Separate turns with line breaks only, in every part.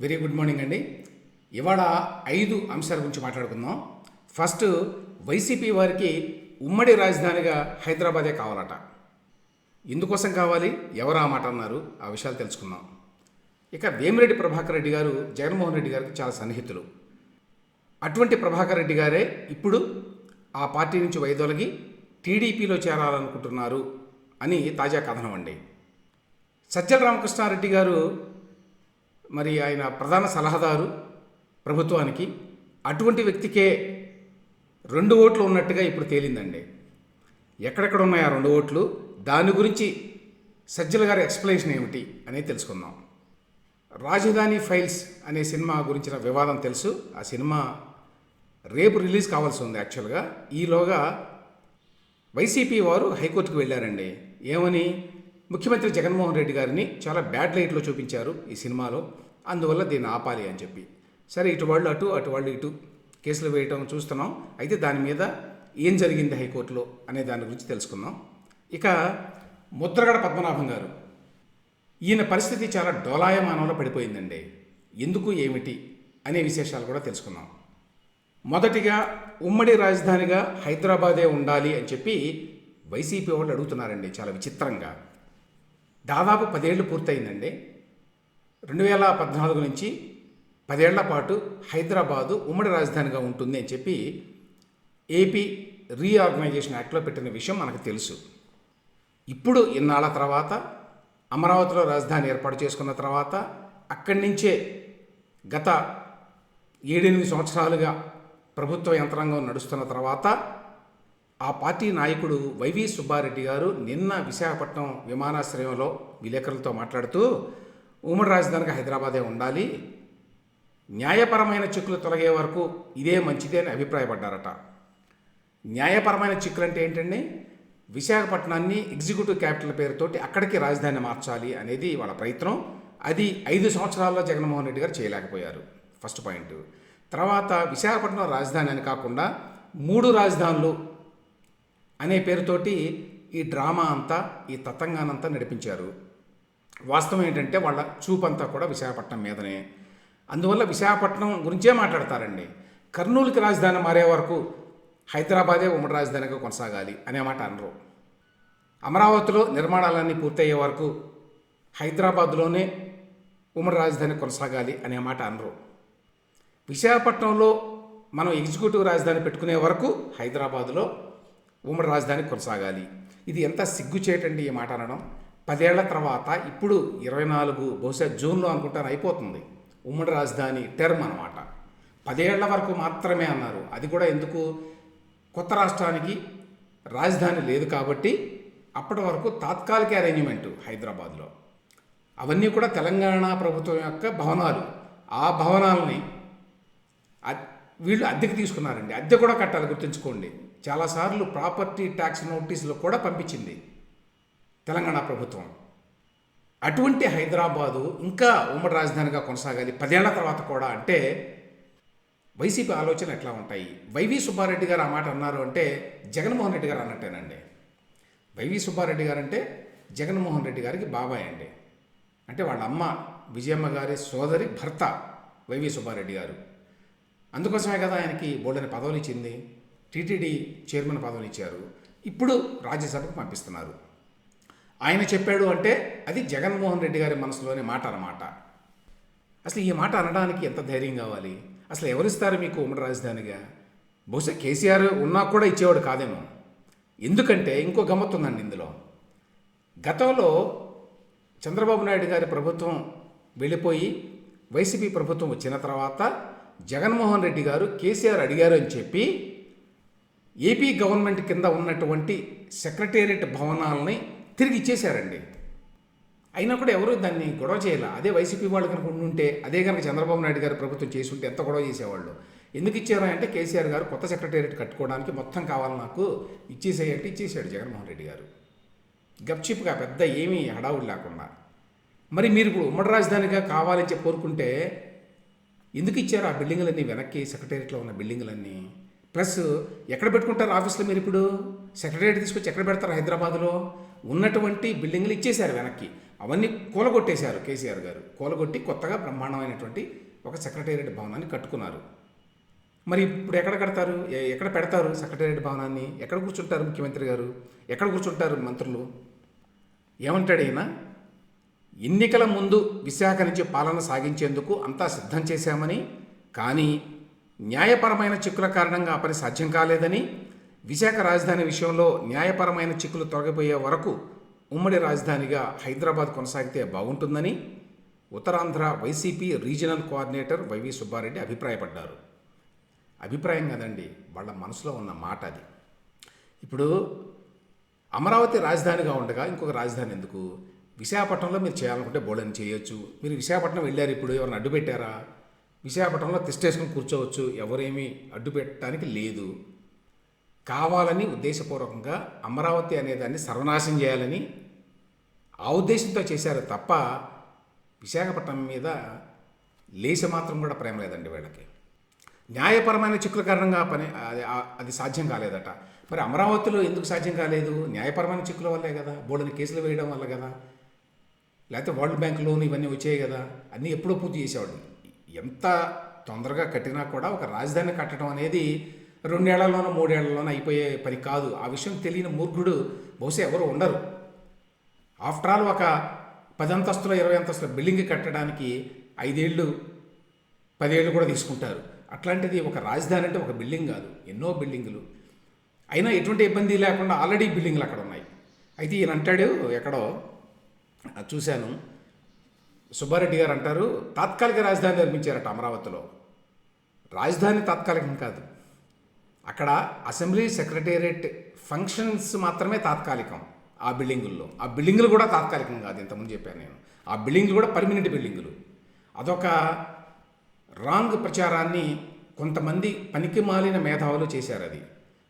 Very good morning అండి. ఇవాళ ఐదు అంశాల గురించి మాట్లాడుకుందాం. ఫస్ట్ వైసీపీ వారికి ఉమ్మడి రాజధానిగా హైదరాబాదే కావాలట. ఎందుకోసం కావాలి? ఎవరు ఆ మాట అన్నారు? ఆ విషయాలు తెలుసుకుందాం. ఇక వేమిరెడ్డి ప్రభాకర్ రెడ్డి గారు జగన్మోహన్ రెడ్డి గారికి చాలా సన్నిహితులు. అటువంటి ప్రభాకర్ రెడ్డి గారే ఇప్పుడు ఆ పార్టీ నుంచి వైదొలగి టీడీపీలో చేరాలనుకుంటున్నారు అని తాజా కథనం అండి. సజ్జల రామకృష్ణారెడ్డి గారు మరి ఆయన ప్రధాన సలహాదారు ప్రభుత్వానికి అటువంటి వ్యక్తికే రెండు ఓట్లు ఉన్నట్టుగా ఇప్పుడు తేలిందండి. ఎక్కడెక్కడ ఉన్నాయి ఆ రెండు ఓట్లు? దాని గురించి సజ్జల గారి ఎక్స్ప్లెనేషన్ ఏమిటి అనేది తెలుసుకుందాం. రాజధాని ఫైల్స్ అనే సినిమా గురించిన వివాదం తెలుసు. ఆ సినిమా రేపు రిలీజ్ కావాల్సి ఉంది యాక్చువల్గా. ఈలోగా వైసీపీ వారు హైకోర్టుకు వెళ్ళారండి. ఏమని? ముఖ్యమంత్రి జగన్మోహన్ రెడ్డి గారిని చాలా బ్యాడ్ లైట్లో చూపించారు ఈ సినిమాలో. అందువల్ల దీన్ని ఆపాలి అని చెప్పి. సరే ఇటు వాళ్ళు అటు అటు వాళ్ళు ఇటు కేసులు వేయటం చూస్తున్నాం. అయితే దాని మీద ఏం జరిగింది హైకోర్టులో అనే దాని గురించి తెలుసుకుందాం. ఇక ముద్రగడ పద్మనాభం గారు ఈయన పరిస్థితి చాలా డోలాయమానంలో పడిపోయిందండి. ఎందుకు ఏమిటి అనే విశేషాలు కూడా తెలుసుకుందాం. మొదటిగా ఉమ్మడి రాజధానిగా హైదరాబాదే ఉండాలి అని చెప్పి వైసీపీ వాళ్ళు అడుగుతున్నారండి చాలా విచిత్రంగా. దాదాపు పదేళ్ళు పూర్తయిందండి. రెండు వేల పద్నాలుగు నుంచి పదేళ్ళ పాటు హైదరాబాదు ఉమ్మడి రాజధానిగా ఉంటుంది అని చెప్పి ఏపీ రీఆర్గనైజేషన్ యాక్ట్లో పెట్టిన విషయం మనకు తెలుసు. ఇప్పుడు ఇన్నాళ్ళ తర్వాత అమరావతిలో రాజధాని ఏర్పాటు చేసుకున్న తర్వాత అక్కడి నుంచే గత ఏడెనిమిది సంవత్సరాలుగా ప్రభుత్వ యంత్రాంగం నడుస్తున్న తర్వాత ఆ పార్టీ నాయకుడు వైవి సుబ్బారెడ్డి గారు నిన్న విశాఖపట్నం విమానాశ్రయంలో విలేకరులతో మాట్లాడుతూ ఉమ్మడి రాజధానిగా హైదరాబాదే ఉండాలి న్యాయపరమైన చిక్కులు తొలగే వరకు ఇదే మంచిదే అని అభిప్రాయపడ్డారట. న్యాయపరమైన చిక్కులు అంటే ఏంటండి? విశాఖపట్నాన్ని ఎగ్జిక్యూటివ్ క్యాపిటల్ పేరుతోటి అక్కడికి రాజధాని మార్చాలి అనేది వాళ్ళ ప్రయత్నం. అది ఐదు సంవత్సరాల్లో జగన్మోహన్ రెడ్డి గారు చేయలేకపోయారు. First point. తర్వాత విశాఖపట్నం రాజధాని అని కాకుండా మూడు రాజధానులు అనే పేరుతోటి ఈ డ్రామా అంతా ఈ తతంగానంతా నడిపించారు. వాస్తవం ఏంటంటే వాళ్ళ చూపంతా కూడా విశాఖపట్నం మీదనే. అందువల్ల విశాఖపట్నం గురించే మాట్లాడతారండి. కర్నూలుకి రాజధాని మారే వరకు హైదరాబాదే ఉమ్మడి రాజధానిగా కొనసాగాలి అనే మాట అనరు. అమరావతిలో నిర్మాణాలన్నీ పూర్తయ్యే వరకు హైదరాబాద్లోనే ఉమ్మడి రాజధాని కొనసాగాలి అనే మాట అనరు. విశాఖపట్నంలో మనం ఎగ్జిక్యూటివ్ రాజధాని పెట్టుకునే వరకు హైదరాబాదులో ఉమ్మడి రాజధాని కొనసాగాలి. ఇది ఎంత సిగ్గుచేటండి ఈ మాట అనడం? పదేళ్ళ తర్వాత ఇప్పుడు ఇరవై నాలుగు బహుశా జూన్లో అనుకుంటాను అయిపోతుంది. ఉమ్మడి రాజధాని టర్మ్ అనమాట పదేళ్ళ వరకు మాత్రమే అన్నారు. అది కూడా ఎందుకు? కొత్త రాష్ట్రానికి రాజధాని లేదు కాబట్టి అప్పటి వరకు తాత్కాలిక అరేంజ్మెంట్ హైదరాబాద్లో. అవన్నీ కూడా తెలంగాణ ప్రభుత్వం యొక్క భవనాలు. ఆ భవనాలని వీళ్ళు అద్దెకి తీసుకున్నారండి. అద్దె కూడా కట్టాలి గుర్తుంచుకోండి. చాలాసార్లు ప్రాపర్టీ ట్యాక్స్ నోటీసులు కూడా పంపించింది తెలంగాణ ప్రభుత్వం. అటువంటి హైదరాబాదు ఇంకా ఉమ్మడి రాజధానిగా కొనసాగాలి. పదేళ్ళ తర్వాత కూడా అంటే వైసీపీ ఆలోచన ఎట్లా ఉంటాయి? వైవి సుబ్బారెడ్డి గారు ఆ మాట అన్నారు అంటే జగన్మోహన్ రెడ్డి గారు అన్నట్టేనండి. వైవి సుబ్బారెడ్డి గారు అంటే జగన్మోహన్ రెడ్డి గారికి బాబాయ్ అండి. అంటే వాళ్ళ అమ్మ విజయమ్మ గారి సోదరి భర్త వైవి సుబ్బారెడ్డి గారు. అందుకోసమే కదా ఆయనకి బోల్డని పదవులు ఇచ్చింది. టీటీడీ చైర్మన్ పదవులు ఇచ్చారు. ఇప్పుడు రాజ్యసభకు పంపిస్తున్నారు. ఆయన చెప్పాడు అంటే అది జగన్మోహన్ రెడ్డి గారి మనసులోని మాట అన్నమాట. అసలు ఈ మాట అనడానికి ఎంత ధైర్యం కావాలి? అసలు ఎవరిస్తారు మీకు ఉమ్మడి రాజధానిగా? బహుశా కేసీఆర్ ఉన్నా కూడా ఇచ్చేవాడు కాదేమో. ఎందుకంటే ఇంకో గమ్మత్తు ఉందండి ఇందులో. గతంలో చంద్రబాబు నాయుడు గారి ప్రభుత్వం వెళ్ళిపోయి వైసీపీ ప్రభుత్వం వచ్చిన తర్వాత జగన్మోహన్ రెడ్డి గారు కేసీఆర్ అడిగారు అని చెప్పి ఏపీ గవర్నమెంట్ కింద ఉన్నటువంటి సెక్రటేరియట్ భవనాలని తిరిగి ఇచ్చేశారండి. అయినా కూడా ఎవరు దాన్ని గొడవ చేయాలి? అదే వైసీపీ వాళ్ళు కనుక ఉండుంటే అదే కనుక చంద్రబాబు నాయుడు గారు ప్రభుత్వం చేసి ఉంటే ఎంత గొడవ చేసేవాళ్ళు? ఎందుకు ఇచ్చారు అంటే కేసీఆర్ గారు కొత్త సెక్రటేరియట్ కట్టుకోవడానికి మొత్తం కావాలి నాకు ఇచ్చేసేయంటే ఇచ్చేసాడు జగన్మోహన్ రెడ్డి గారు. గప్చిప్గా పెద్ద ఏమీ హడావుడి లేకుండా. మరి మీరు ఇప్పుడు ఉమ్మడి రాజధానిగా కావాలని చెప్పి కోరుకుంటే ఎందుకు ఇచ్చారు ఆ బిల్డింగులన్నీ వెనక్కి సెక్రటేరియట్లో ఉన్న బిల్డింగులన్నీ? ప్లస్ ఎక్కడ పెట్టుకుంటారు ఆఫీస్లో మీరు ఇప్పుడు? సెక్రటరేట్ తీసుకొచ్చి ఎక్కడ పెడతారు హైదరాబాద్లో? ఉన్నటువంటి బిల్డింగ్లు ఇచ్చేశారు వెనక్కి. అవన్నీ కూలగొట్టేశారు కేసీఆర్ గారు. కూలగొట్టి కొత్తగా బ్రహ్మాండమైనటువంటి ఒక సెక్రటేరియట్ భవనాన్ని కట్టుకున్నారు. మరి ఇప్పుడు ఎక్కడ కడతారు? ఎక్కడ పెడతారు సెక్రటేరియట్ భవనాన్ని? ఎక్కడ కూర్చుంటారు ముఖ్యమంత్రి గారు? ఎక్కడ కూర్చుంటారు మంత్రులు? ఏమంటాడు ఈయన? ఎన్నికల ముందు విశాఖ నుంచి పాలన సాగించేందుకు అంతా సిద్ధం చేశామని కానీ న్యాయపరమైన చిక్కుల కారణంగా ఆ పని సాధ్యం కాలేదని విశాఖ రాజధాని విషయంలో న్యాయపరమైన చిక్కులు తొలగిపోయే వరకు ఉమ్మడి రాజధానిగా హైదరాబాద్ కొనసాగితే బాగుంటుందని Uttarandhra YCP regional coordinator Y V Subbareddy అభిప్రాయపడ్డారు. అభిప్రాయం కదండి వాళ్ళ మనసులో ఉన్న మాట అది. ఇప్పుడు అమరావతి రాజధానిగా ఉండగా ఇంకొక రాజధాని ఎందుకు? విశాఖపట్నంలో మీరు చేయాలనుకుంటే బోర్డని చేయొచ్చు. మీరు విశాఖపట్నం వెళ్ళారు ఇప్పుడు ఎవరిని అడ్డు పెట్టారా విశాఖపట్నంలో తిష్టేసుకుని కూర్చోవచ్చు ఎవరేమీ అడ్డు పెట్టడానికి లేదు. కావాలని ఉద్దేశపూర్వకంగా అమరావతి అనేదాన్ని సర్వనాశం చేయాలని ఆ ఉద్దేశంతో చేశారు తప్ప విశాఖపట్నం మీద లేచి మాత్రం కూడా ప్రేమ లేదండి వీళ్ళకి. న్యాయపరమైన చిక్కుల కారణంగా పని అది అది సాధ్యం కాలేదట. మరి అమరావతిలో ఎందుకు సాధ్యం కాలేదు? న్యాయపరమైన చిక్కుల వల్లే కదా బోర్డుని కేసులు వేయడం వల్ల కదా లేకపోతే వరల్డ్ బ్యాంక్ లోన్ ఇవన్నీ వచ్చాయి కదా అన్నీ ఎప్పుడో పూర్తి చేసేవాడు ఎంత తొందరగా కట్టినా కూడా ఒక రాజధాని కట్టడం అనేది రెండేళ్ళలోనో మూడేళ్ళలోనో అయిపోయే పని కాదు. ఆ విషయం తెలియని మూర్ఖుడు బహుశా ఎవరు ఉండరు. ఆఫ్టర్ ఆల్ ఒక పది అంతస్తుల ఇరవై అంతస్తుల బిల్డింగ్ కట్టడానికి ఐదేళ్ళు పదేళ్ళు కూడా తీసుకుంటారు. అట్లాంటిది ఒక రాజధాని అంటే ఒక బిల్డింగ్ కాదు. ఎన్నో బిల్డింగులు. అయినా ఎటువంటి ఇబ్బంది లేకుండా ఆల్రెడీ బిల్డింగ్లు అక్కడ ఉన్నాయి. అయితే ఈయన అంటాడు ఎక్కడో చూశాను. సుబ్బారెడ్డి గారు అంటారు తాత్కాలిక రాజధాని నిర్మించారట అమరావతిలో. రాజధాని తాత్కాలికం కాదు. అక్కడ అసెంబ్లీ సెక్రటేరియట్ ఫంక్షన్స్ మాత్రమే తాత్కాలికం ఆ బిల్డింగుల్లో. ఆ బిల్డింగులు కూడా తాత్కాలికం కాదు ఇంతకుముందు చెప్పాను నేను. ఆ బిల్డింగులు కూడా పర్మినెంట్ బిల్డింగులు. అదొక రాంగ్ ప్రచారాన్ని కొంతమంది పనికి మాలిన మేధావులు చేశారు అది.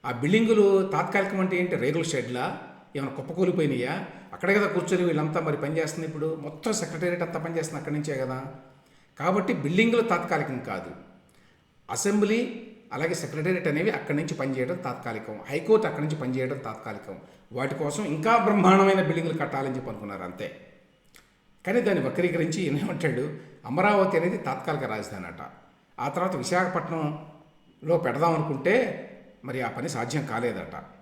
ఆ బిల్డింగులు తాత్కాలికం అంటే ఏంటి? రేగుల షెడ్లా? ఏమైనా కుప్పకూలిపోయినాయా అక్కడే కదా కూర్చొని వీళ్ళంతా మరి పనిచేస్తుంది ఇప్పుడు. మొత్తం సెక్రటేరియట్ అంతా పనిచేస్తుంది అక్కడి నుంచే కదా. కాబట్టి బిల్డింగులు తాత్కాలికం కాదు. అసెంబ్లీ అలాగే సెక్రటేరియట్ అనేవి అక్కడి నుంచి పనిచేయడం తాత్కాలికం. హైకోర్టు అక్కడి నుంచి పనిచేయడం తాత్కాలికం. వాటి కోసం ఇంకా బ్రహ్మాండమైన బిల్డింగులు కట్టాలని చెప్పి అనుకున్నారు అంతే. కానీ దాన్ని వక్రీకరించి ఏమంటాడు అమరావతి అనేది తాత్కాలిక రాజధాని అట. ఆ తర్వాత విశాఖపట్నంలో పెడదాం అనుకుంటే మరి ఆ పని సాధ్యం కాలేదట.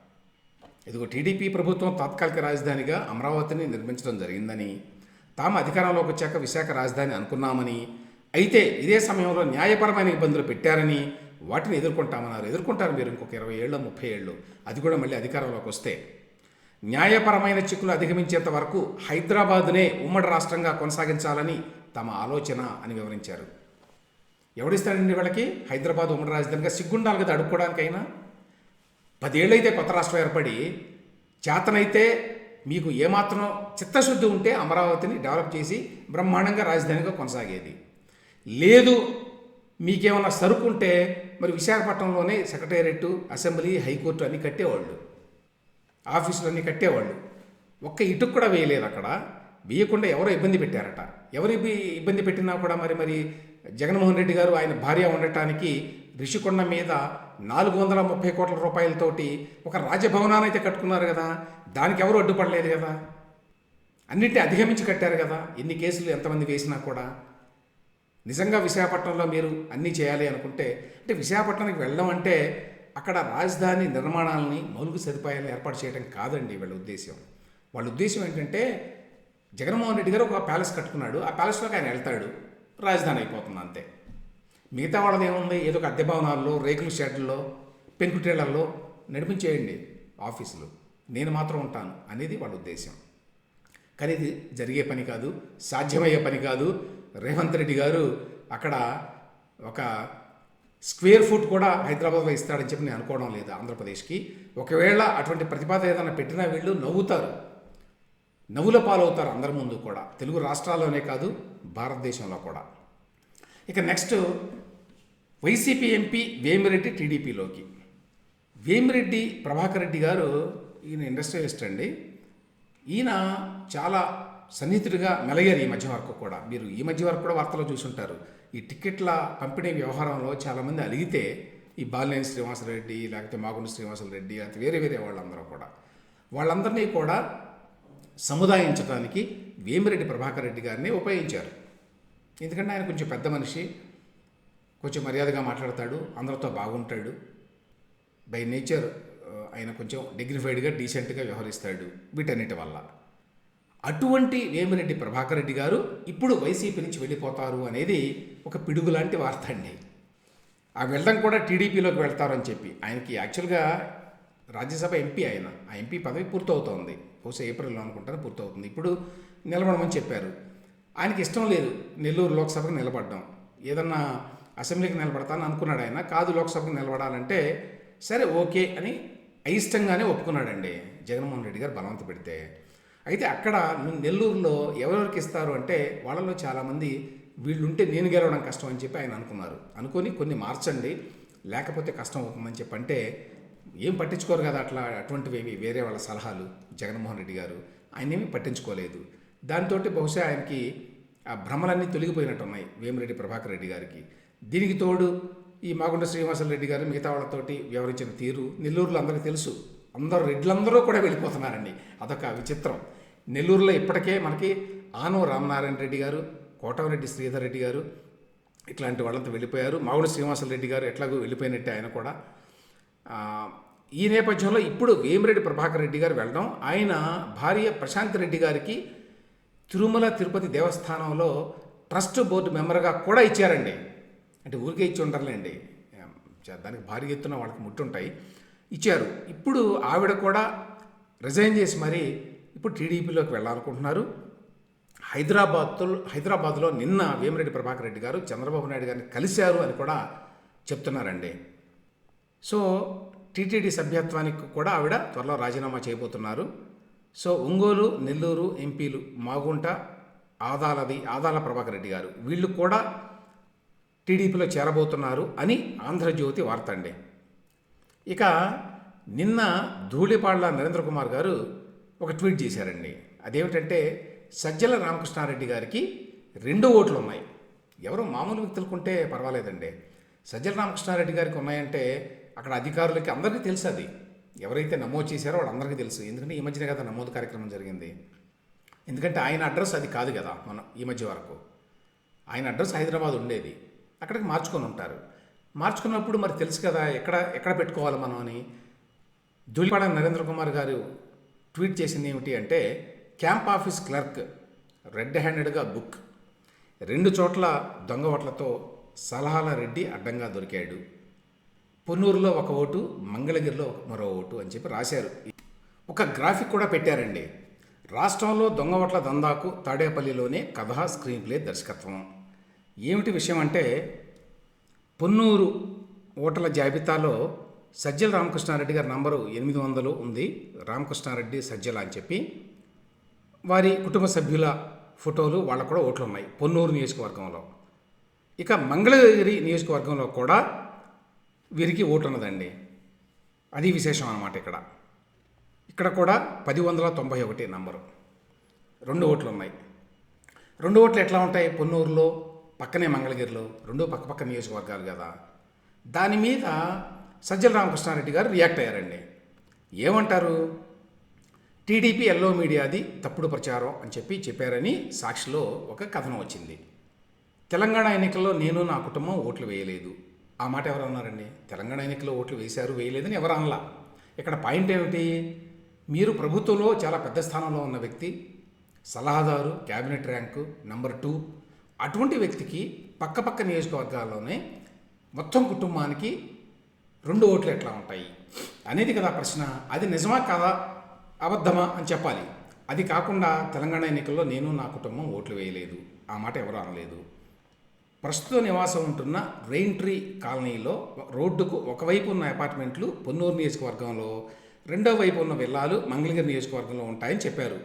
ఇదిగో టీడీపీ ప్రభుత్వం తాత్కాలిక రాజధానిగా అమరావతిని నిర్మించడం జరిగిందని తాము అధికారంలోకి వచ్చాక విశాఖ రాజధాని అనుకున్నామని అయితే ఇదే సమయంలో న్యాయపరమైన ఇబ్బందులు పెట్టారని వాటిని ఎదుర్కొంటామన్నారు. ఎదుర్కొంటారు మీరు ఇంకొక ఇరవై ఏళ్ళు ముప్పై ఏళ్ళు. అది కూడా మళ్ళీ అధికారంలోకి వస్తే. న్యాయపరమైన చిక్కులు అధిగమించేంత వరకు హైదరాబాదునే ఉమ్మడి రాష్ట్రంగా కొనసాగించాలని తమ ఆలోచన అని వివరించారు. ఎవడిస్తారండి వీళ్ళకి? హైదరాబాద్ ఉమ్మడి రాజధానిగా సిగ్గుండాలి కదా అడుక్కోవడానికైనా పదేళ్ళైతే కొత్త రాష్ట్రం ఏర్పడి చేతనైతే మీకు ఏమాత్రం చిత్తశుద్ధి ఉంటే అమరావతిని డెవలప్ చేసి బ్రహ్మాండంగా రాజధానిగా కొనసాగేది. లేదు మీకేమైనా సరుకు ఉంటే మరి విశాఖపట్నంలోనే సెక్రటేరియట్ అసెంబ్లీ హైకోర్టు అన్నీ కట్టేవాళ్ళు. ఆఫీసులు అన్నీ కట్టేవాళ్ళు. ఒక్క ఇటుకు కూడా వేయలేదు అక్కడ. వేయకుండా ఎవరో ఇబ్బంది పెట్టారట. ఎవరు ఇబ్బంది పెట్టినా కూడా మరి మరి జగన్మోహన్ రెడ్డి గారు ఆయన భార్య ఉండటానికి రిషికొండ మీద నాలుగు వందల ముప్పై కోట్ల రూపాయలతోటి ఒక రాజభవనాన్ని అయితే కట్టుకున్నారు కదా దానికి ఎవరు అడ్డుపడలేదు కదా? అన్నింటి అధిగమించి కట్టారు కదా ఎన్ని కేసులు ఎంతమంది వేసినా కూడా. నిజంగా విశాఖపట్నంలో మీరు అన్నీ చేయాలి అనుకుంటే అంటే విశాఖపట్నానికి వెళ్ళడం అంటే అక్కడ రాజధాని నిర్మాణాలని మౌలిక సదుపాయాలు ఏర్పాటు చేయడం కాదండి వీళ్ళ ఉద్దేశం వాళ్ళ ఉద్దేశం ఏంటంటే జగన్మోహన్ రెడ్డి గారు ఒక ప్యాలెస్ కట్టుకున్నాడు ఆ ప్యాలెస్లోకి ఆయన వెళ్తాడు రాజధాని అయిపోతుంది అంతే. మిగతా వాళ్ళది ఏముంది? ఏదో ఒక అద్దె భవనాల్లో రేకుల షెడ్లలో పెంకుటేళ్ళలో నడిపించేయండి ఆఫీసులు. నేను మాత్రం ఉంటాను అనేది వాళ్ళ ఉద్దేశం కానీ ఇది జరిగే పని కాదు సాధ్యమయ్యే పని కాదు. రేవంత్ రెడ్డి గారు అక్కడ ఒక స్క్వేర్ ఫుట్ కూడా హైదరాబాద్లో ఇస్తాడని చెప్పి నేను అనుకోవడం లేదు ఆంధ్రప్రదేశ్కి. ఒకవేళ అటువంటి ప్రతిపాదన ఏదైనా పెట్టినా వీళ్ళు నవ్వుతారు. నవ్వుల పాలవుతారు అందరి ముందు కూడా. తెలుగు రాష్ట్రాల్లోనే కాదు భారతదేశంలో కూడా. ఇక నెక్స్ట్ వైసీపీ ఎంపీ వేమిరెడ్డి టీడీపీలోకి. వేమిరెడ్డి ప్రభాకర్ రెడ్డి గారు ఈయన ఇండస్ట్రియలిస్ట్ అండి. ఈయన చాలా సన్నిహితుడిగా మెలగారు ఈ మధ్య వరకు కూడా. మీరు ఈ మధ్య వరకు కూడా వార్తలో చూసుంటారు. ఈ టికెట్ల పంపిణీ వ్యవహారంలో చాలామంది అడిగితే ఈ బాలినేని శ్రీనివాసరెడ్డి లేకపోతే మాగుండు శ్రీనివాసరెడ్డి లేకపోతే వేరే వేరే వాళ్ళందరూ కూడా. వాళ్ళందరినీ కూడా సముదాయించడానికి వేమిరెడ్డి ప్రభాకర్ రెడ్డి గారిని ఉపయోగించారు. ఎందుకంటే ఆయన కొంచెం పెద్ద మనిషి కొంచెం మర్యాదగా మాట్లాడతాడు అందరితో బాగుంటాడు. బై నేచర్ uh, ఆయన కొంచెం డిగ్నిఫైడ్గా డీసెంట్గా వ్యవహరిస్తాడు వీటన్నిటి వల్ల. అటువంటి వేమిరెడ్డి ప్రభాకర్ రెడ్డి గారు ఇప్పుడు వైసీపీ నుంచి వెళ్ళిపోతారు అనేది ఒక పిడుగు లాంటి వార్త అండి. ఆ వెళ్ళడం కూడా టీడీపీలోకి వెళ్తారని చెప్పి. ఆయనకి యాక్చువల్గా రాజ్యసభ ఎంపీ ఆయన. ఆ ఎంపీ పదవి పూర్తవుతోంది. బహుశా ఏప్రిల్లో అనుకుంటాను పూర్తవుతుంది. ఇప్పుడు నిలబడమని చెప్పారు. ఆయనకి ఇష్టం లేదు నెల్లూరు లోక్సభకు నిలబడడం. ఏదన్నా అసెంబ్లీకి నిలబడతాను అనుకున్నాడు ఆయన. కాదు లోక్సభకు నిలబడాలంటే సరే ఓకే అని అయిష్టంగానే ఒప్పుకున్నాడండి జగన్మోహన్ రెడ్డి గారు బలవంత పెడితే. అయితే అక్కడ నెల్లూరులో ఎవరెవరికి ఇస్తారు అంటే వాళ్ళలో చాలామంది వీళ్ళుంటే నేను గెలవడం కష్టం అని చెప్పి ఆయన అనుకున్నారు. అనుకొని కొన్ని మార్చండి లేకపోతే కష్టం అవుతుందని చెప్పి అంటే ఏం పట్టించుకోరు కదా అట్లా అటువంటివేమి వేరే వాళ్ళ సలహాలు జగన్మోహన్ రెడ్డి గారు. ఆయన ఏమీ పట్టించుకోలేదు. దాంతో బహుశా ఆయనకి ఆ భ్రమలన్నీ తొలగిపోయినట్టు ఉన్నాయి వేమిరెడ్డి ప్రభాకర్ రెడ్డి గారికి. దీనికి తోడు ఈ మాగుంట శ్రీనివాసరెడ్డి రెడ్డి గారు మిగతా వాళ్ళతోటి వ్యవహరించిన తీరు నెల్లూరులో అందరికీ తెలుసు. అందరూ రెడ్లందరూ కూడా వెళ్ళిపోతున్నారండి. అదొక విచిత్రం. నెల్లూరులో ఇప్పటికే మనకి ఆనవ రామనారాయణ రెడ్డి గారు కోటమిరెడ్డి శ్రీధర్ రెడ్డి గారు ఇట్లాంటి వాళ్ళంతా వెళ్ళిపోయారు. మాగుంట శ్రీనివాసరెడ్డి గారు ఎట్లాగో వెళ్ళిపోయినట్టే ఆయన కూడా. ఈ నేపథ్యంలో ఇప్పుడు వేమిరెడ్డి ప్రభాకర్ రెడ్డి గారు వెళ్ళడం ఆయన భార్య ప్రశాంత్ రెడ్డి గారికి తిరుమల తిరుపతి దేవస్థానంలో ట్రస్ట్ బోర్డు మెంబర్గా కూడా ఇచ్చారండి. అంటే ఊరికే ఇచ్చి ఉండరులేండి దానికి భారీ ఎత్తున వాళ్ళకి ముట్టుంటాయి. ఇచ్చారు. ఇప్పుడు ఆవిడ కూడా రిజైన్ చేసి మరీ ఇప్పుడు టీడీపీలోకి వెళ్ళాలనుకుంటున్నారు హైదరాబాద్తో హైదరాబాద్లో నిన్న వేమిరెడ్డి ప్రభాకర్ రెడ్డి గారు చంద్రబాబు నాయుడు గారిని కలిశారు అని కూడా చెప్తున్నారండి. సో టీటీడీ సభ్యత్వానికి కూడా ఆవిడ త్వరలో రాజీనామా చేయబోతున్నారు. సో ఒంగోలు నెల్లూరు ఎంపీలు మాగుంట ఆదాలది ఆదాల ప్రభాకర్ రెడ్డి గారు. వీళ్ళు కూడా టీడీపీలో చేరబోతున్నారు అని ఆంధ్రజ్యోతి వార్త అండి ఇక నిన్న ధూళిపాళ్ళ నరేంద్ర కుమార్ గారు ఒక ట్వీట్ చేశారండి. అదేమిటంటే సజ్జల రామకృష్ణారెడ్డి గారికి రెండు ఓట్లు ఉన్నాయి ఎవరు మామూలు వ్యక్తులకుంటే పర్వాలేదండి. సజ్జల రామకృష్ణారెడ్డి గారికి ఉన్నాయంటే అక్కడ అధికారులకి అందరికీ తెలుసు అది ఎవరైతే నమోదు చేశారో వాళ్ళందరికీ తెలుసు. ఎందుకంటే ఈ మధ్యనే కదా నమోదు కార్యక్రమం జరిగింది. ఎందుకంటే ఆయన అడ్రస్ అది కాదు కదా మనం ఈ మధ్య వరకు. ఆయన అడ్రస్ హైదరాబాద్ ఉండేది. అక్కడికి మార్చుకొని ఉంటారు. మార్చుకున్నప్పుడు మరి తెలుసు కదా ఎక్కడ ఎక్కడ పెట్టుకోవాలి మనం అని. ధూళిపాడ నరేంద్ర కుమార్ గారు ట్వీట్ చేసింది ఏమిటి అంటే క్యాంప్ ఆఫీస్ క్లర్క్ రెడ్ హ్యాండెడ్గా బుక్. రెండు చోట్ల దొంగ ఓట్లతో సలహాల రెడ్డి అడ్డంగా దొరికాడు. పొన్నూరులో ఒక ఓటు మంగళగిరిలో మరో ఓటు అని చెప్పి రాశారు. ఒక గ్రాఫిక్ కూడా పెట్టారండి. రాష్ట్రంలో దొంగ ఓట్ల దందాకు తాడేపల్లిలోనే కథ స్క్రీన్ ప్లే దర్శకత్వం. ఏమిటి విషయం అంటే పొన్నూరు ఓటల జాబితాలో సజ్జల రామకృష్ణారెడ్డి గారి నంబరు ఎనిమిది వందలు ఉంది. రామకృష్ణారెడ్డి సజ్జల అని చెప్పి వారి కుటుంబ సభ్యుల ఫోటోలు వాళ్ళకు కూడా ఓట్లు ఉన్నాయి పొన్నూరు నియోజకవర్గంలో. ఇక మంగళగిరి నియోజకవర్గంలో కూడా వీరికి ఓటు ఉన్నదండి. అది విశేషం అన్నమాట ఇక్కడ. ఇక్కడ కూడా పది వందల తొంభై ఒకటి నంబరు. రెండు ఓట్లు ఉన్నాయి. రెండు ఓట్లు ఎట్లా ఉంటాయి? పొన్నూరులో పక్కనే మంగళగిరిలో రెండు పక్క పక్క నియోజకవర్గాలు కదా. దాని మీద సజ్జల రామకృష్ణారెడ్డి గారు రియాక్ట్ అయ్యారండి. ఏమంటారు? టీడీపీ ఎల్లో మీడియాది తప్పుడు ప్రచారం అని చెప్పి చెప్పారని సాక్షిలో ఒక కథనం వచ్చింది. తెలంగాణ ఎన్నికల్లో నేను నా కుటుంబం ఓట్లు వేయలేదు. ఆ మాట ఎవరు అన్నారండి? తెలంగాణ ఎన్నికల్లో ఓట్లు వేశారు వేయలేదని ఎవరు అనలా? ఇక్కడ పాయింట్ ఏమిటి? మీరు ప్రభుత్వంలో చాలా పెద్ద స్థానంలో ఉన్న వ్యక్తి సలహాదారు క్యాబినెట్ ర్యాంకు నెంబర్ టూ. అటువంటి వ్యక్తికి పక్కపక్క నియోజకవర్గాల్లోనే మొత్తం కుటుంబానికి రెండు ఓట్లు ఎట్లా ఉంటాయి? అనేది కదా ప్రశ్న. అది నిజమా కాదా? అబద్ధమా అని చెప్పాలి. అది కాకుండా తెలంగాణ ఎన్నికల్లో నేను నా కుటుంబం ఓట్లు వేయలేదు. ఆ మాట ఎవరు అనలేదు. ప్రస్తుత నివాసం ఉంటున్న రెయిన్ ట్రీ కాలనీలో రోడ్డుకు ఒకవైపు ఉన్న అపార్ట్మెంట్లు పొన్నూరు నియోజకవర్గంలో రెండో వైపు ఉన్న విల్లాలు మంగళగిరి నియోజకవర్గంలో ఉంటాయని చెప్పారు.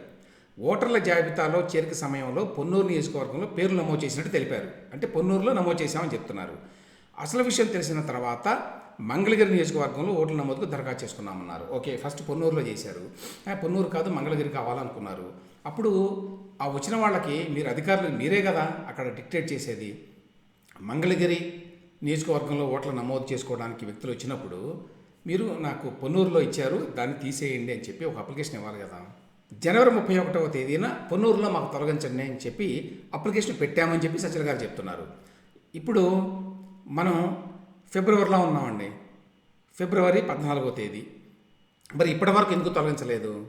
ఓటర్ల జాబితాలో చేరిక సమయంలో పొన్నూరు నియోజకవర్గంలో పేర్లు నమోదు చేసినట్టు తెలిపారు. అంటే పొన్నూరులో నమోదు చేశామని చెప్తున్నారు. అసలు విషయం తెలిసిన తర్వాత మంగళగిరి నియోజకవర్గంలో ఓట్ల నమోదుకు దరఖాస్తు చేసుకున్నామన్నారు. ఓకే ఫస్ట్ పొన్నూరులో చేశారు. పొన్నూరు కాదు మంగళగిరి కావాలనుకున్నారు. అప్పుడు ఆ వచ్చిన వాళ్ళకి మీరు అధికారులు మీరే కదా అక్కడ డిక్టేట్ చేసేది? మంగళగిరి నియోజకవర్గంలో ఓట్లు నమోదు చేసుకోవడానికి వ్యక్తులు వచ్చినప్పుడు మీరు నాకు పొన్నూరులో ఇచ్చారు దాన్ని తీసేయండి అని చెప్పి ఒక అప్లికేషన్ ఇవ్వాలి కదా. జనవరి ముప్పై ఒకటవ తేదీన పొన్నూరులో మాకు తొలగించండి అని చెప్పి అప్లికేషన్ పెట్టామని చెప్పి సజ్జల గారు చెప్తున్నారు. ఇప్పుడు మనం ఫిబ్రవరిలో ఉన్నామండి. ఫిబ్రవరి పద్నాలుగో తేదీ. మరి ఇప్పటివరకు ఎందుకు తొలగించలేదు?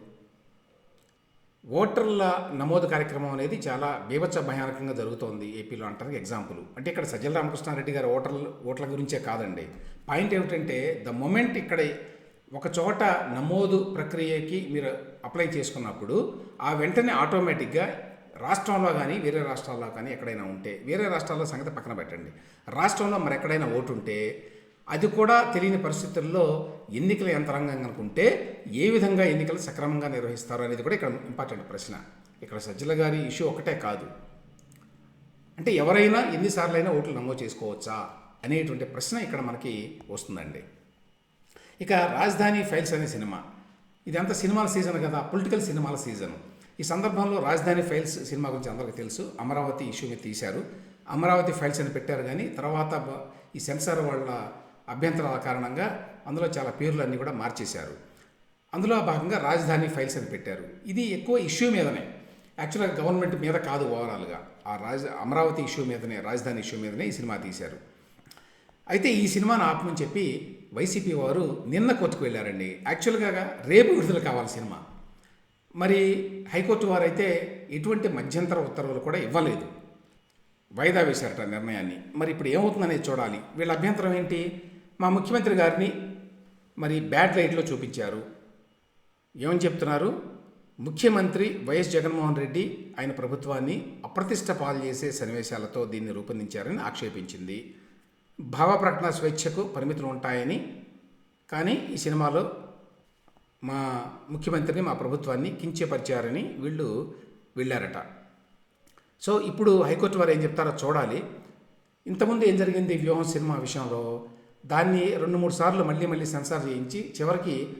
ఓటర్ల నమోదు కార్యక్రమం అనేది చాలా బీభత్స భయానకంగా జరుగుతోంది ఏపీలో అంటానికి ఎగ్జాంపుల్. అంటే ఇక్కడ సజ్జల రామకృష్ణారెడ్డి గారు ఓటర్ ఓట్ల గురించే కాదండి. పాయింట్ ఏమిటంటే ద మొమెంట్ ఇక్కడ ఒక చోట నమోదు ప్రక్రియకి మీరు అప్లై చేసుకున్నప్పుడు ఆ వెంటనే ఆటోమేటిక్గా రాష్ట్రంలో కానీ వేరే రాష్ట్రాల్లో కానీ ఎక్కడైనా ఉంటే వేరే రాష్ట్రాల్లో సంగతి పక్కన పెట్టండి. రాష్ట్రంలో మరి ఎక్కడైనా ఓటు ఉంటే అది కూడా తెలియని పరిస్థితుల్లో ఎన్నికల యంత్రాంగం అనుకుంటే ఏ విధంగా ఎన్నికలు సక్రమంగా నిర్వహిస్తారు అనేది కూడా ఇక్కడ ఇంపార్టెంట్ ప్రశ్న. ఇక్కడ సజ్జల గారి ఇష్యూ ఒకటే కాదు. అంటే ఎవరైనా ఎన్నిసార్లైనా ఓట్లు నమోదు చేసుకోవచ్చా అనేటువంటి ప్రశ్న ఇక్కడ మనకి వస్తుందండి. ఇక రాజధాని ఫైల్స్ అనే సినిమా. ఇదంతా సినిమాల సీజన్ కదా పొలిటికల్ సినిమాల సీజన్. ఈ సందర్భంలో రాజధాని ఫైల్స్ సినిమా గురించి అందరికీ తెలుసు. అమరావతి ఇష్యూ మీద తీశారు. అమరావతి ఫైల్స్ అని పెట్టారు కానీ తర్వాత ఈ సెన్సార్ వాళ్ళ అభ్యంతరాల కారణంగా అందులో చాలా పేర్లు అన్నీ కూడా మార్చేశారు. అందులో భాగంగా రాజధాని ఫైల్స్ అని పెట్టారు. ఇది ఎక్కువ ఇష్యూ మీదనే. యాక్చువల్గా గవర్నమెంట్ మీద కాదు ఓవరాల్గా. ఆ రాజ అమరావతి ఇష్యూ మీదనే రాజధాని ఇష్యూ మీదనే ఈ సినిమా తీశారు. అయితే ఈ సినిమాను ఆపమని చెప్పి వైసీపీ వారు నిన్న కోర్టుకు వెళ్ళారండి. యాక్చువల్గా రేపు విడుదల కావాలి సినిమా. మరి హైకోర్టు వారైతే ఎటువంటి మధ్యంతర ఉత్తర్వులు కూడా ఇవ్వలేదు. వాయిదా వేశారట నిర్ణయాన్ని. మరి ఇప్పుడు ఏమవుతుందనేది చూడాలి. వీళ్ళ అభ్యంతరం ఏంటి? మా ముఖ్యమంత్రి గారిని మరి బ్యాడ్ లైట్లో చూపించారు. ఏమని చెప్తున్నారు? ముఖ్యమంత్రి వైఎస్ జగన్మోహన్ రెడ్డి ఆయన ప్రభుత్వాన్ని అప్రతిష్ట పాలు చేసే సన్నివేశాలతో దీన్ని రూపొందించారని ఆక్షేపించింది. భావ ప్రకటన స్వేచ్ఛకు పరిమితులు ఉంటాయని కానీ ఈ సినిమాలో మా ముఖ్యమంత్రిని మా ప్రభుత్వాన్ని కించపరిచారని వీళ్ళు వెళ్ళారట. సో ఇప్పుడు హైకోర్టు వారు ఏం చెప్తారో చూడాలి. ఇంతకుముందు ఏం జరిగింది వ్యూహం సినిమా విషయంలో? దాన్ని రెండు మూడు సార్లు మళ్ళీ మళ్ళీ సెన్సార్ చేయించి చివరికి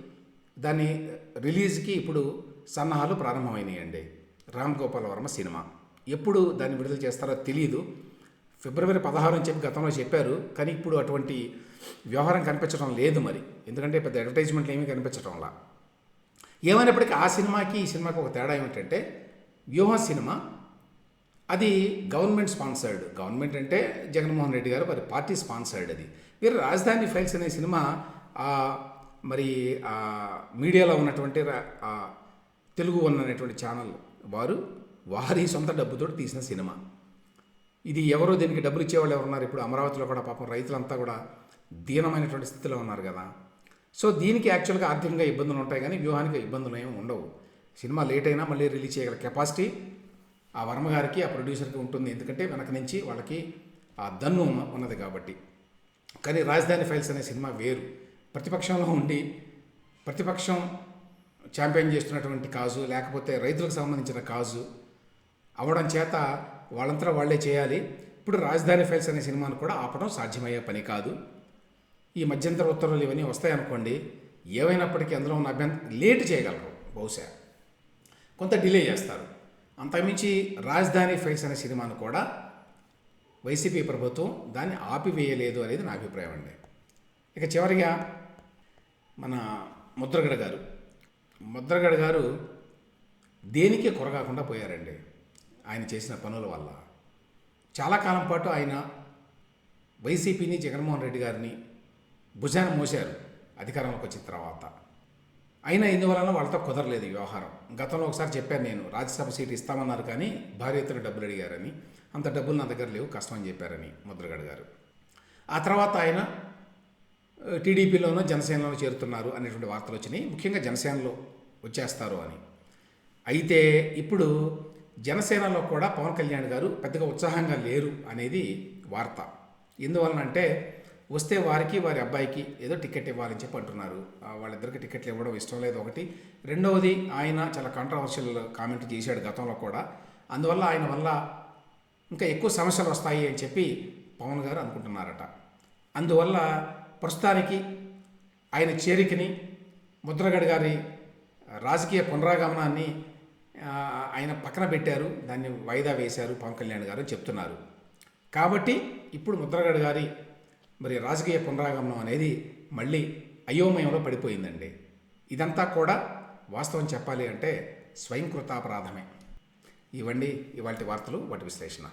దాన్ని రిలీజ్కి ఇప్పుడు సన్నాహాలు ప్రారంభమైనాయండి. రామ్ గోపాల్ వర్మ సినిమా. ఎప్పుడు దాన్ని విడుదల చేస్తారో తెలియదు ఫిబ్రవరి పదహారు అని చెప్పి గతంలో చెప్పారు. కానీ ఇప్పుడు అటువంటి వ్యవహారం కనిపించడం లేదు మరి. ఎందుకంటే పెద్ద అడ్వర్టైజ్మెంట్లు ఏమీ కనిపించడంలా ఏమైనప్పటికీ ఆ సినిమాకి ఈ సినిమాకి ఒక తేడా ఏమిటంటే వ్యూహం సినిమా. అది గవర్నమెంట్ స్పాన్సర్డ్. గవర్నమెంట్ అంటే జగన్మోహన్ రెడ్డి గారు మరి పార్టీ స్పాన్సర్డ్ అది. వీరు రాజధాని ఫైల్స్ అనే సినిమా మరి మీడియాలో ఉన్నటువంటి తెలుగు వన్ అనేటువంటి ఛానల్ వారు వారి సొంత డబ్బుతో తీసిన సినిమా. ఇది ఎవరో దీనికి డబ్బులు ఇచ్చేవాళ్ళు ఎవరు ఉన్నారు? ఇప్పుడు అమరావతిలో కూడా పాపం రైతులంతా కూడా దీనమైనటువంటి స్థితిలో ఉన్నారు కదా. సో దీనికి యాక్చువల్గా ఆర్థికంగా ఇబ్బందులు ఉంటాయి కానీ వ్యూహానికి ఇబ్బందులు ఏమి ఉండవు. సినిమా లేట్ అయినా మళ్ళీ రిలీజ్ చేయగల కెపాసిటీ ఆ వర్మగారికి ఆ ప్రొడ్యూసర్కి ఉంటుంది. ఎందుకంటే వెనక నుంచి వాళ్ళకి ఆ దన్ను ఉన్నది కాబట్టి. కానీ రాజధాని ఫైల్స్ అనే సినిమా వేరు. ప్రతిపక్షంలో ఉండి ప్రతిపక్షం ఛాంపియన్ చేస్తున్నటువంటి కాజు లేకపోతే రైతులకు సంబంధించిన కాజు అవడం చేత వాళ్ళంతా వాళ్ళే చేయాలి. ఇప్పుడు రాజధాని ఫైల్స్ అనే సినిమాను కూడా ఆపడం సాధ్యమయ్యే పని కాదు. ఈ మధ్యంతర ఉత్తర్వులు ఇవన్నీ వస్తాయనుకోండి ఏవైనప్పటికీ అందులో ఉన్న అభ్యంతరం లేట్ చేయగలరు బహుశా. కొంత డిలే చేస్తారు. అంతకుమించి రాజధాని ఫైల్స్ అనే సినిమాను కూడా వైసీపీ ప్రభుత్వం దాన్ని ఆపివేయలేదు అనేది నా అభిప్రాయం అండి. ఇక చివరిగా మన ముద్రగడ గారు. ముద్రగడ గారు దేనికి కొరగాకుండా పోయారండి ఆయన చేసిన పనుల వల్ల. చాలా కాలం పాటు ఆయన వైసీపీని జగన్మోహన్ రెడ్డి గారిని భుజాన మోశారు అధికారంలోకి వచ్చిన తర్వాత. అయినా ఇందువలన వాళ్ళతో కుదరలేదు ఈ వ్యవహారం. గతంలో ఒకసారి చెప్పాను నేను రాజ్యసభ సీట్ ఇస్తామన్నారు కానీ భారీ ఎత్తున డబ్బులు అడిగారని అంత డబ్బులు నా దగ్గర లేవు కష్టం అని చెప్పారని ముద్రగడ గారు. ఆ తర్వాత ఆయన టీడీపీలోనూ జనసేనలో చేరుతున్నారు అనేటువంటి వార్తలు వచ్చినాయి. ముఖ్యంగా జనసేనలో వచ్చేస్తారు అని. అయితే ఇప్పుడు జనసేనలో కూడా పవన్ కళ్యాణ్ గారు పెద్దగా ఉత్సాహంగా లేరు అనేది వార్త. ఎందువలన అంటే వస్తే వారికి వారి అబ్బాయికి ఏదో టికెట్ ఇవ్వాలని చెప్పి అంటున్నారు. వాళ్ళిద్దరికి టికెట్లు ఇవ్వడం ఇష్టం లేదు ఒకటి. రెండవది ఆయన చాలా కాంట్రవర్షియల్ కామెంట్ చేశాడు గతంలో కూడా. అందువల్ల ఆయన వల్ల ఇంకా ఎక్కువ సమస్యలు వస్తాయి అని చెప్పి పవన్ గారు అనుకుంటున్నారట. అందువల్ల ప్రస్తుతానికి ఆయన చేరికని ముద్రగడ్ గారి రాజకీయ పునరాగమనాన్ని ఆయన పక్కన పెట్టారు. దాన్ని వాయిదా వేశారు పవన్ కళ్యాణ్ గారు చెప్తున్నారు. కాబట్టి ఇప్పుడు ముద్రగడ్ గారి మరి రాజకీయ పునరాగమనం అనేది మళ్ళీ అయోమయంలో పడిపోయిందండి. ఇదంతా కూడా వాస్తవం చెప్పాలి అంటే స్వయంకృతాపరాధమే. ఇవండి ఇవాటి వార్తలు వాటి విశ్లేషణ.